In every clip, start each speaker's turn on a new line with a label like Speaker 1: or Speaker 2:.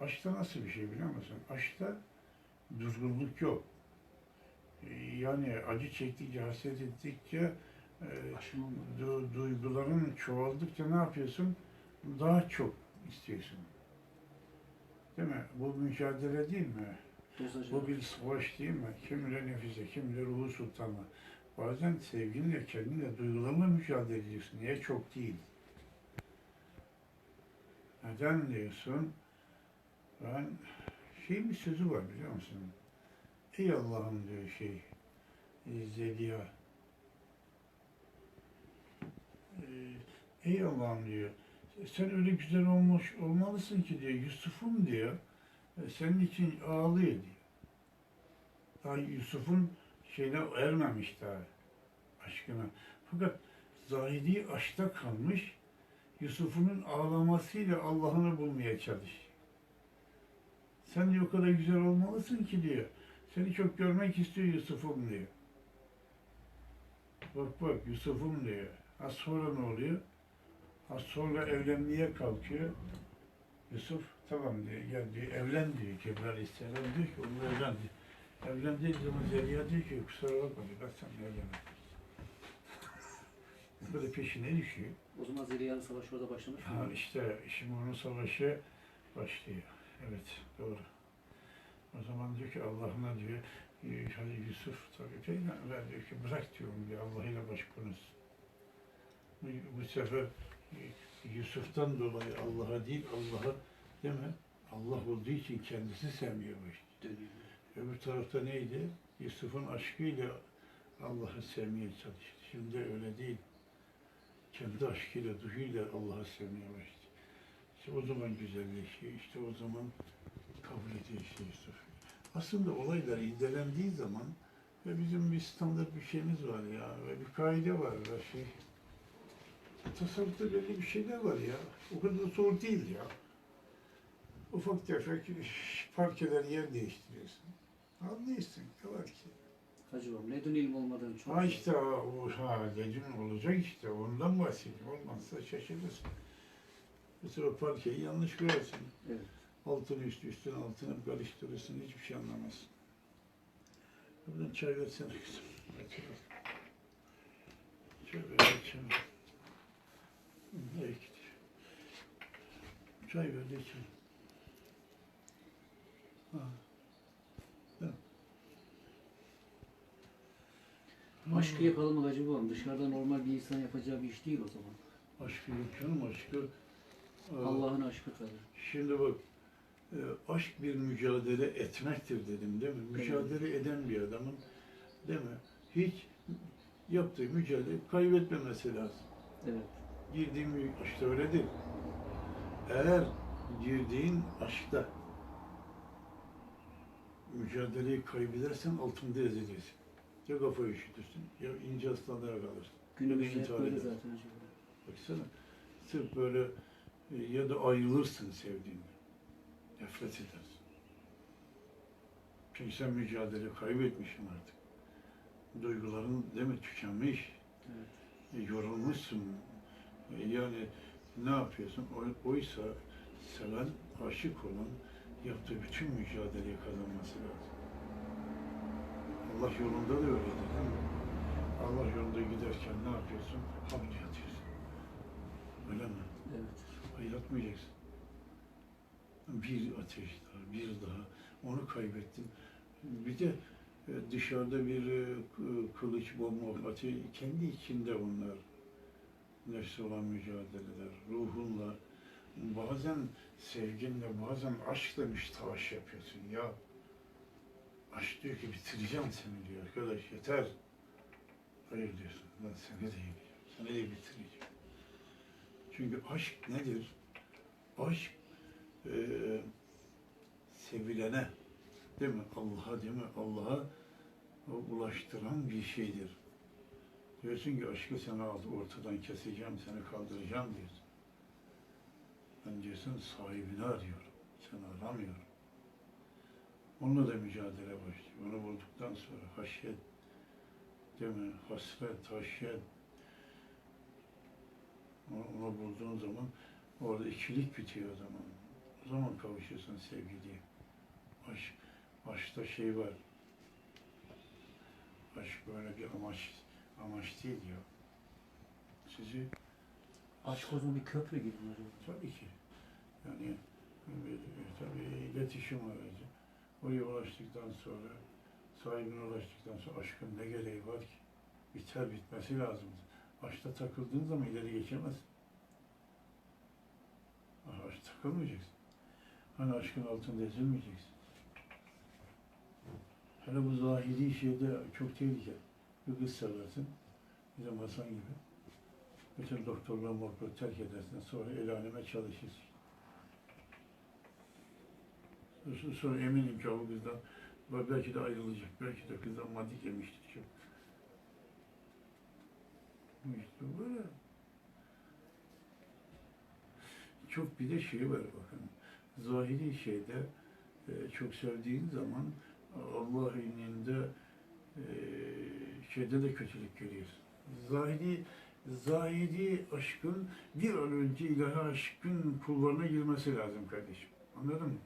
Speaker 1: Aşkta nasıl bir şey biliyor musun? Aşkta durgunluk yok. Ee, Yani acı çektikçe, hasret ettikçe e, du- duyguların çoğaldıkça ne yapıyorsun? Daha çok istiyorsun. Değil mi? Bu mücadele değil mi? Bu bir savaş değil mi? Kimiyle nefise, kimiyle ruhu sultanla. Bazen sevginle, kendinle, duygularla mücadele ediyorsun. Niye? Çok değil. Neden diyorsun? Ben, şey bir sözü var biliyor musun? Ey Allah'ım diyor şey, e, Zeliha. E, Ey Allah'ım diyor, sen öyle güzel olmuş olmalısın ki diyor, Yusuf'um diyor, e, senin için ağlıyor diyor. Daha Yusuf'un şeyine ermemiş daha aşkına. Fakat Zahidi aşkta kalmış, Yusuf'un ağlamasıyla Allah'ını bulmaya çalış. Sen diyor o kadar güzel olmalısın ki diyor. Seni çok görmek istiyor Yusuf'um diyor. Bak bak Yusuf'um diyor. Az sonra ne oluyor? Az sonra evlenmeye kalkıyor. Yusuf tamam diyor gel diyor evlen diyor Cebrail Aleyhisselam diyor ki onunla evlen diyor. Evlendiği zaman Zeliha diyor ki kusura bakma diyor ben seninle evlenemem. Böyle peşine düşüyor.
Speaker 2: O zaman Zeliha'nın savaşı orada başlamış mı?
Speaker 1: Ha işte şimdi onun savaşı başlıyor. Evet doğru. O zaman diyor ki Allah'ına diyor hadi Yusuf tabii peygamber diyor ki bırak diyorum diyor Allah ile baş konuşsun. Bu, bu sefer e, Yusuf'tan dolayı Allah'a değil Allah'a değil mi? Allah olduğu için kendisi.
Speaker 2: Dönüyor.
Speaker 1: Öbür tarafta neydi? Yusuf'un aşkıyla Allah'ı sevmeye çalıştı. Şimdi öyle değil. Kendi aşkıyla, duyuyla Allah'ı sevmeye başladı. İşte o zaman güzelleşiyor. İşte o zaman işte Yusuf. Aslında olaylar incelendiği zaman ve bizim bir standart bir şeyimiz var ya ve bir kaide var ve şey tasavvufta belli bir şeyler var ya. O kadar zor değil ya. Ufak tefek parkeler yer değiştiriyorsun. Anlıyorsun. Ne var ki?
Speaker 2: Hacı ne ilm olmadığını çok
Speaker 1: Ha işte o ha lecin olacak işte ondan bahsediyorum. Olmazsa şaşırırsın. Mesela parkeyi yanlış koyarsın.
Speaker 2: Evet.
Speaker 1: Altını üstü üstüne altını karıştırırsın hiçbir şey anlamazsın. Buradan çay versene kızım. Çay ver, çay ver. İyi gidiyor. Çay ver de. Ha.
Speaker 2: Aşkı yapalım babam? Dışarıda normal bir insan yapacağı bir iş değil o zaman.
Speaker 1: Aşkı yok canım aşkı. Ee,
Speaker 2: Allah'ın aşkı tabii.
Speaker 1: Şimdi bak, e, aşk bir mücadele etmektir dedim değil mi? Mücadele eden bir adamın değil mi? Hiç yaptığı mücadele kaybetmemesi lazım.
Speaker 2: Evet.
Speaker 1: Girdiğin işte öyledir. Eğer girdiğin aşkta mücadeleyi kaybedersen altında ezilirsin. Ya kafayı üşütürsün ya ince hastalığa kalırsın.
Speaker 2: Günümüzde hep böyle zaten.
Speaker 1: Baksana, sırf böyle ya da ayrılırsın sevdiğinden. Nefret edersin. Çünkü sen mücadele kaybetmişsin artık. Duyguların değil mi tükenmiş,
Speaker 2: Evet.
Speaker 1: e, yorulmuşsun. E, yani ne yapıyorsun? O- Oysa seven, aşık olan yaptığı bütün mücadeleyi kazanması lazım. Allah yolunda da öyledir değil mi? Allah yolunda giderken ne yapıyorsun? Hamd yatıyorsun. Öyle mi?
Speaker 2: Evet.
Speaker 1: Hayır atmayacaksın. Bir ateş daha, bir daha. Onu kaybettin. Bir de e, dışarıda bir e, kılıç, bomba, ateş, kendi içinde onlar. Nefsi olan mücadeleler, ruhunla, bazen sevginle, bazen aşkla müstavaş yapıyorsun. Ya aşk diyor ki bitireceğim seni diyor. Arkadaş yeter. Hayır diyorsun. Ben seni de yiyeceğim. Seni de bitireceğim. Çünkü aşk nedir? Aşk eee sevilene değil mi? Allah'a değil mi? Allah'a ulaştıran bir şeydir. Diyorsun ki aşkı sana aldı, ortadan keseceğim, seni kaldıracağım diyorsun. Ben diyorsun sahibini arıyorum. Seni aramıyorum. Onunla da mücadele başlıyor. Onu bulduktan sonra haşyet, değil mi? Hasret, haşyet, onu, bulduğun zaman orada ikilik bitiyor o zaman. O zaman kavuşursun sevgiliye. Aşk, aşkta şey var. Aşk böyle bir amaç, amaç değil ya. Sizi
Speaker 2: Aşk o zaman bir köprü gibi mi hocam?
Speaker 1: tabii ki yani bir, tabii iletişim aracı. Oraya ulaştıktan sonra, sahibine ulaştıktan sonra aşkın ne gereği var ki? Biter bitmesi lazımdı. Aşkta takıldığın zaman ileri geçemezsin. Ah, Aşk takılmayacaksın. Hani aşkın altında ezilmeyeceksin. Hele bu zahiri şeyde çok tehlikeli. Bir kız seversin, bizim Hasan gibi. Bütün doktorluğu morluğu terk edersin, sonra el aleme çalışırsın. Sonra- eminim ki o kızdan belki de ayrılacak, belki de kızdan maddi yemiştir çok. İşte böyle. Çok bir de şey var bakın. Zahiri şeyde e, çok sevdiğin zaman Allah ininde e, şeyde de kötülük görüyorsun. Zahiri zahiri aşkın bir an önce ilahi aşkın kulvarına girmesi lazım kardeşim. Anladın mı?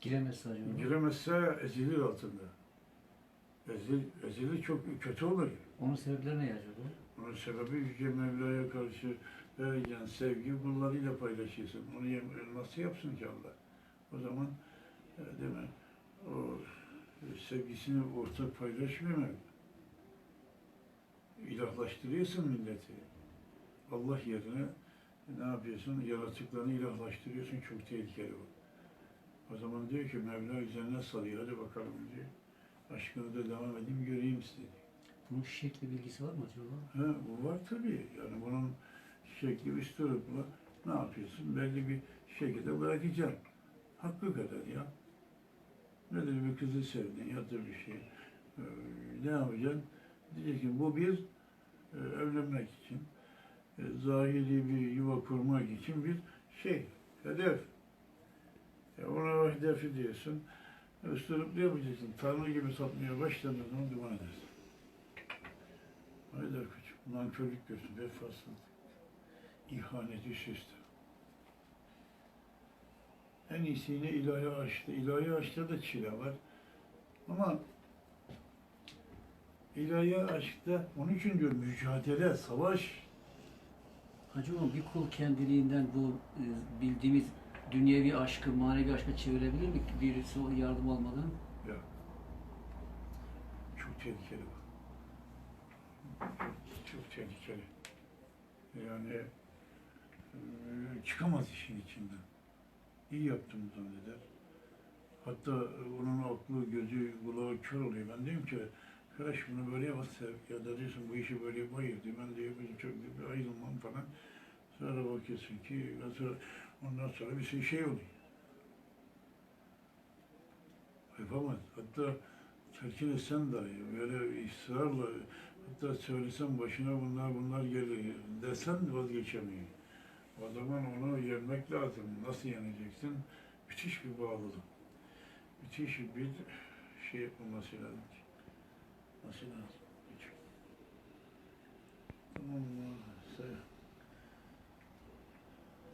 Speaker 2: Giremez sadece hocam.
Speaker 1: Giremezse ezilir altında. Ezil, ezilir çok kötü olur.
Speaker 2: Onun sebepleri ne acaba?
Speaker 1: Onun sebebi Yüce Mevla'ya karşı vereceğin sevgi kullarıyla paylaşıyorsun. Onu nasıl yapsın ki Allah? O zaman e, değil mi? O sevgisini ortak paylaşmıyor mu? İlahlaştırıyorsun milleti. Allah yerine ne yapıyorsun? Yaratıklarını ilahlaştırıyorsun. Çok tehlikeli o. O zaman diyor ki Mevla üzerine salıyor. Hadi bakalım diyor. Aşkını da devam edeyim göreyim sizi.
Speaker 2: Bunun şekli bilgisi var mı acaba?
Speaker 1: Ha, bu var tabii. Yani bunun şekli üstürupla ne yapıyorsun? Belli bir şekilde bırakacaksın. Hakkı kadar ya. Nedir bir kızı sevdin ya da bir şey. Ee, ne yapacaksın? Diyeceksin bu bir e, evlenmek için, e, zahiri bir yuva kurmak için bir şey, hedef. E, ona hedefi diyorsun. Üstüruplu yapacaksın. Tanrı gibi satmaya başladığın zaman duman edersin. Haydar koçum, nankörlük görsün, vefasızlık, ihanet üst üste. En iyisi yine ilahi aşkta. İlahi aşkta da çile var. Ama ilahi aşkta, onun için diyorum mücadele, savaş.
Speaker 2: Acaba bir kul kendiliğinden bu e, bildiğimiz dünyevi aşkı, manevi aşka çevirebilir mi? Birisi yardım almadan.
Speaker 1: Ya, çok tehlikeli bu. Çok, tehlikeli. Yani e, çıkamaz işin içinden. İyi yaptım zanneder. Hatta onun aklı, gözü, kulağı kör oluyor. Ben diyorum ki, arkadaş bunu böyle yapsa ya da diyorsun bu işi böyle yapmayız diyor. Ben diyor çok ayrılmam falan. Sonra bakıyorsun ki sonra, ondan sonra bir şey, şey oluyor. Yapamaz. Hatta telkin etsen dahi böyle ısrarla hatta söylesen başına bunlar bunlar gelir desen vazgeçemiyor. O zaman onu yenmek lazım. Nasıl yeneceksin? Müthiş bir bağlılık. Müthiş bir şey yapılması lazım. Nasıl lazım? Tamam mı?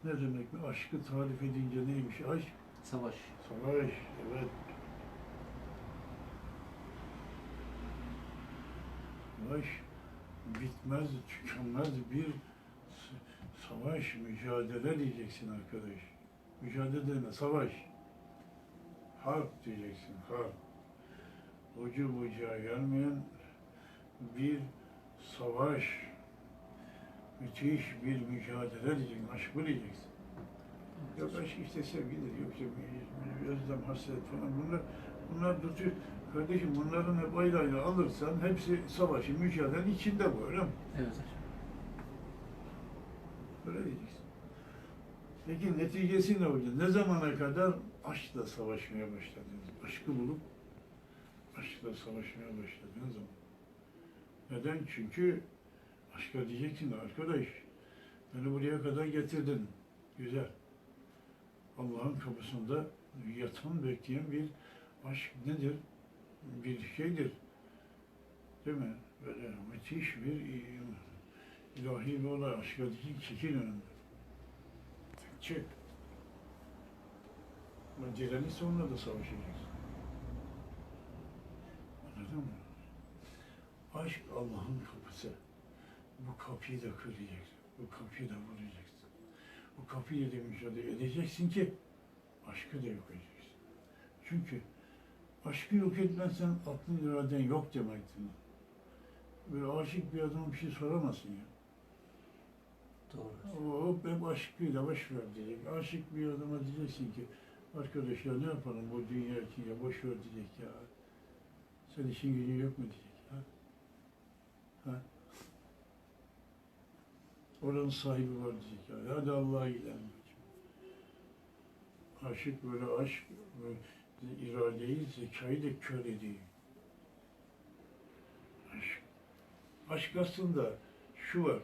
Speaker 1: Ne demek mi? Aşkı tarif edince neymiş? Aşk,
Speaker 2: Savaş.
Speaker 1: savaş, evet. Savaş bitmez, tükenmez bir savaş, mücadele diyeceksin arkadaş. Mücadele deme, savaş. Harp diyeceksin, harp. Ucu bucağı gelmeyen bir savaş, müthiş bir mücadele diyeceksin, aşkı diyeceksin. Yok aşk işte sevgidir, yok özlem, hasret falan bunlar, bunlar tutuyor. Kardeşim bunların hep ayrı ayrı alırsan hepsi savaşı, mücadele içinde bu öyle mi?
Speaker 2: Evet.
Speaker 1: Öyle diyeceksin. Peki neticesi ne olacak? Ne zamana kadar aşkla savaşmaya başladınız? Aşkı bulup aşkla savaşmaya başladığınız zaman. Neden? Çünkü aşka diyeceksin arkadaş. Beni buraya kadar getirdin. Güzel. Allah'ın kapısında yatan, bekleyen bir aşk nedir? Bir şeydir. Değil mi? Böyle müthiş bir ilahi bir olay. Aşka değil, çekil önümden. Çık. Direnirse onunla da savaşacaksın. Anladın mı? Aşk Allah'ın kapısı. Bu kapıyı da kıracaksın. Bu kapıyı da vuracaksın. Bu kapıyı da mücadele edeceksin ki aşkı da yok edeceksin. Çünkü aşkı yok etmezsen aklın iraden yok demektir. Böyle aşık bir adama bir şey soramazsın ya.
Speaker 2: Doğru.
Speaker 1: O hep aşkıyla boş ver diyecek. Aşık bir adama diyeceksin ki arkadaş ya ne yapalım bu dünya için ya boş ver diyecek ya. Sen işin gücün yok mu diyecek ha? Ha? Oranın sahibi var diyecek. Hadi Allah'a gidelim. Aşık böyle aşk böyle iradeyi, zekayı da kör ediyor. Aşk. Aşk aslında şu var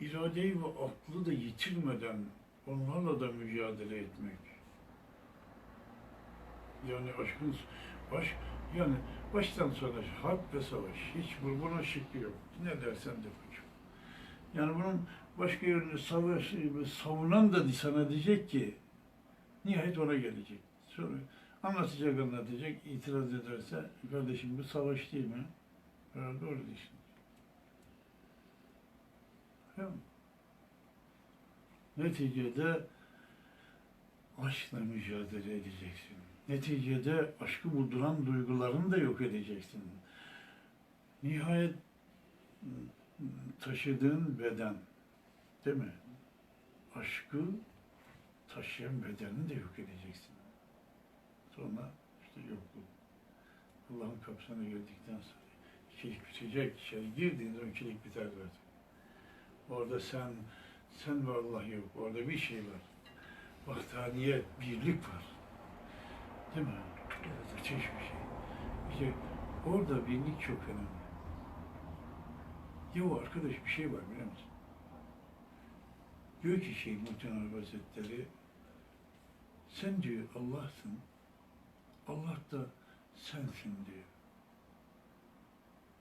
Speaker 1: iradeyi ve aklı da yitirmeden onlarla da mücadele etmek. Yani aşkın, aşk, yani baştan sona harp ve savaş, hiç bu- buna şekli yok. Ne dersen de koçum. Yani bunun başka savaş, savunan da sana diyecek ki, nihayet ona gelecek. Sonra anlatacak anlatacak, itiraz ederse, kardeşim bu savaş değil mi? Ha, doğru mi? Neticede aşkla mücadele edeceksin. Neticede aşkı bulduran duygularını da yok edeceksin. Nihayet taşıdığın beden, değil mi? Aşkı taşıyan bedenini de yok edeceksin. Sonra işte yokluk. Allah'ın kapısına geldikten sonra ikilik bitecek. İçeri girdiğinde o ikilik biter zaten. Orada sen, sen ve Allah yok. Orada bir şey var. Vahdaniyet, birlik var. Değil mi? Müthiş bir şey. İşte orada birlik çok önemli. Ya arkadaş bir şey var biliyor musun? Diyor ki şey Muhtemelen Hazretleri, sen diyor Allah'sın, Allah da sensin diyor.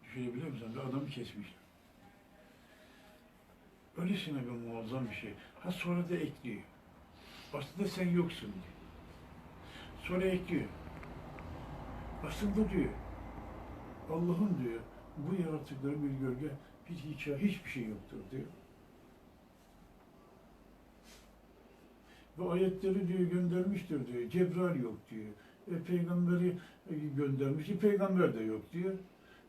Speaker 1: Düşünebiliyor musun? Bir adamı kesmişler. Öylesine bir muazzam bir şey. Ha sonra da ekliyor. Aslında sen yoksun diyor. Sonra ekliyor. Aslında diyor, Allah'ın diyor, bu yaratıkları bir gölge, bir hikaye, hiçbir şey yoktur diyor. Ve ayetleri diyor göndermiştir diyor. Cebrail yok diyor. E, peygamberi e, göndermişti. Peygamber de yok diyor.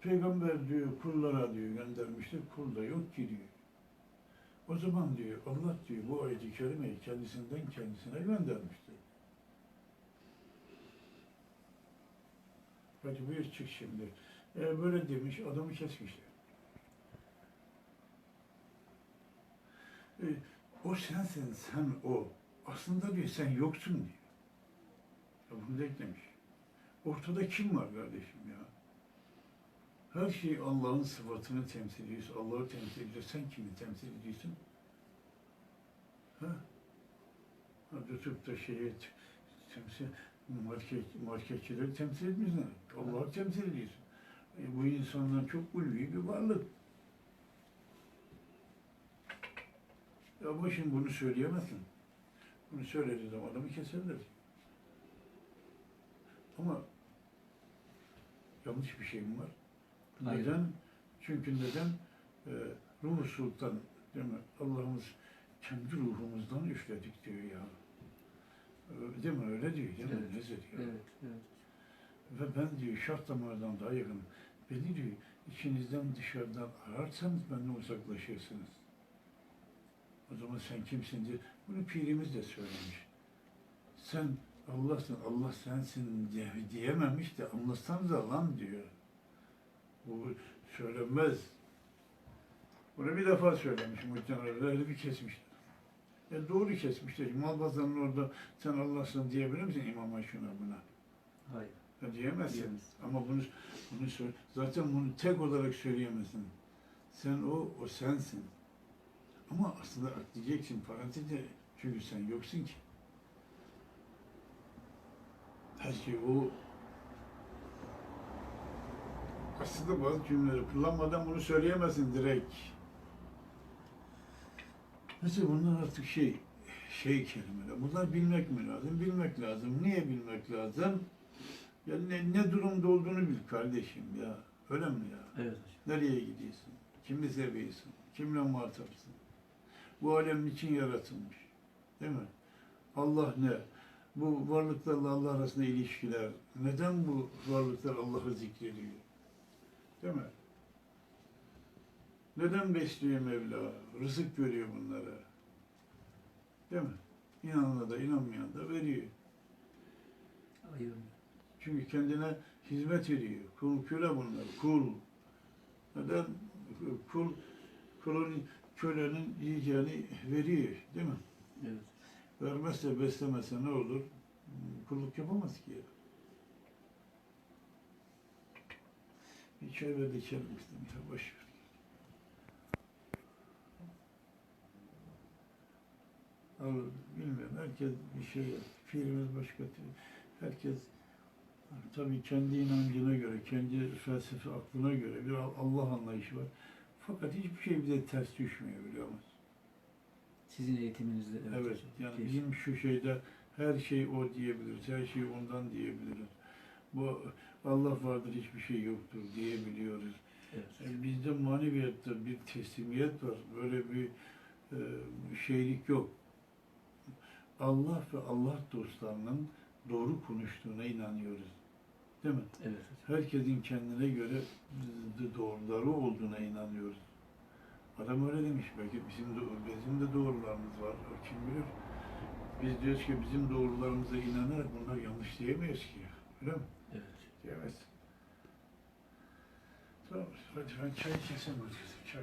Speaker 1: Peygamber diyor kullara diyor göndermiştir. Kul da yok ki diyor. O zaman diyor Allah diyor bu ayet-i kerimeyi kendisinden kendisine göndermiştir. Hadi buyur çık şimdi. E, böyle demiş adamı kesmişler. E, o sensin sen o. Aslında diyor sen yoksun diyor. Ya bunu da eklemiş. Ortada kim var kardeşim ya? Her şey Allah'ın sıfatını temsil ediyorsun. Allah'ı temsil ediyorsun. Sen kimi temsil ediyorsun? Ha? Tutup da şeyi temsil, market, marketçileri temsil etmiyorsun. Allah'ı temsil ediyorsun. E, bu insanlar çok ulvi bir varlık. Ya ama şimdi bunu söyleyemezsin. Bunu söylediği zaman adamı keserler. Ama yanlış bir şey mi var?
Speaker 2: Hayır.
Speaker 1: Neden? Çünkü neden? Ee, ruh sultan, değil mi? Allah'ımız kendi ruhumuzdan üfledik diyor ya. Ee, Değil mi? Öyle diyor. Değil mi?
Speaker 2: Evet.
Speaker 1: Nezir ya.
Speaker 2: Evet, evet.
Speaker 1: Ve ben diyor şah damardan daha yakın. Beni diyor içinizden dışarıdan ararsanız benden uzaklaşırsınız. O zaman sen kimsin diye. Bunu pirimiz de söylemiş. Sen Allah'sın, Allah sensin diye, diyememiş de anlatsanıza lan diyor. Bu söylenmez. Bunu bir defa söylemiş muhtemelen öyle bir kesmişler. E doğru kesmişler. Mal pazarının orada sen Allah'sın diyebilir misin imama şuna buna?
Speaker 2: Hayır.
Speaker 1: Ya diyemezsin.
Speaker 2: Diyemez.
Speaker 1: Ama bunu bunu söyle. Zaten bunu tek olarak söyleyemezsin. Sen o, o sensin. Ama aslında diyeceksin parantezde çünkü sen yoksun ki. Her şey o. Aslında bazı cümleleri kullanmadan bunu söyleyemezsin direkt. Mesela bunlar artık şey, şey kelimeler. Bunlar bilmek mi lazım? Bilmek lazım. Niye bilmek lazım? Ya ne, ne durumda olduğunu bil kardeşim ya. Öyle mi ya?
Speaker 2: Evet.
Speaker 1: Nereye gidiyorsun? Kimi seviyorsun? Kimle muhatapsın? Bu alem için yaratılmış. Değil mi? Allah ne? Bu varlıklarla Allah arasında ilişkiler. Neden bu varlıklar Allah'ı zikrediyor? Değil mi? Neden besliyor Mevla? Rızık veriyor bunlara. Değil mi? İnanana da inanmayan da veriyor.
Speaker 2: Ayırmıyor.
Speaker 1: Çünkü kendine hizmet ediyor. Kul köle bunlar. Kul. Neden? Kul, kulun kölenin yiyeceğini veriyor. Değil mi?
Speaker 2: Evet.
Speaker 1: Vermezse, beslemezse ne olur? Kulluk yapamaz ki. Bir çay ver de içelim istedim ya. Boş ver. Al, bilmiyorum. Herkes bir şey, fikrimiz başka. türlü. Herkes tabii kendi inancına göre, kendi felsefe aklına göre bir Allah anlayışı var. Fakat hiçbir şey bize ters düşmüyor biliyor musun?
Speaker 2: Sizin eğitiminizde evet,
Speaker 1: Evet,
Speaker 2: hocam.
Speaker 1: yani bizim şu şeyde her şey o diyebiliriz, her şey ondan diyebiliriz. Bu Allah vardır hiçbir şey yoktur diyebiliyoruz.
Speaker 2: Evet.
Speaker 1: Yani bizde maneviyatta bir teslimiyet var, böyle bir e, şeylik yok. Allah ve Allah dostlarının doğru konuştuğuna inanıyoruz. Değil mi?
Speaker 2: Evet.
Speaker 1: Herkesin kendine göre doğruları olduğuna inanıyoruz. Adam öyle demiş belki bizim de, bizim de doğrularımız var. Kim bilir? Biz diyoruz ki bizim doğrularımıza inanarak bunlar yanlış diyemeyiz ki. Öyle mi?
Speaker 2: Evet.
Speaker 1: Diyemez. Tamam. Hadi ben çay artık. Çay çay.